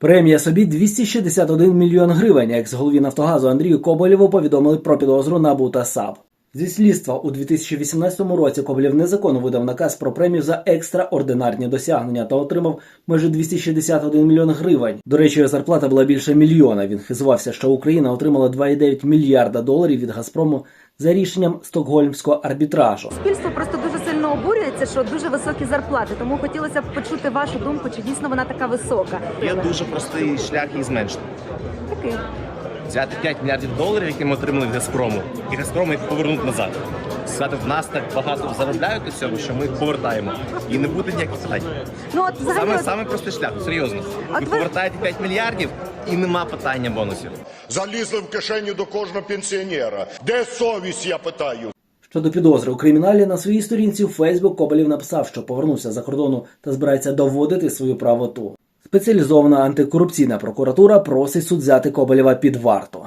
Премія собі 261 мільйон гривень. Екс-голові Нафтогазу Андрію Коболєву повідомили про підозру НАБУ та САП. Зі слідства у 2018 році Коболєв незаконно видав наказ про премію за екстраординарні досягнення та отримав майже 261 мільйон гривень. До речі, його зарплата була більше мільйона. Він хизувався, що Україна отримала 2,9 мільярда доларів від Газпрому за рішенням стокгольмського арбітражу. Суспільство просто дуже сильно обурюється, що дуже високі зарплати. Тому хотілося б почути вашу думку, чи дійсно вона така висока. Є дуже простий шлях її зменшити. Такий. Взяти 5 мільярдів доларів, які ми отримали від Газпрому, і Газпрому їх повернути назад. Сказати, в нас так багато заробляють від цього, що ми їх повертаємо. І не буде ніяких питань. Ну от взагалі, Саме, от- саме простий шлях, серйозно. От Ви ви- повертаєте 5 мільярдів і нема питання бонусів. Залізли в кишеню до кожного пенсіонера. Де совість, я питаю? Щодо підозри у криміналі на своїй сторінці у Фейсбук Коболєв написав, що повернувся за кордону та збирається доводити свою правоту. Спеціалізована антикорупційна прокуратура просить суд взяти Коболєва під варту.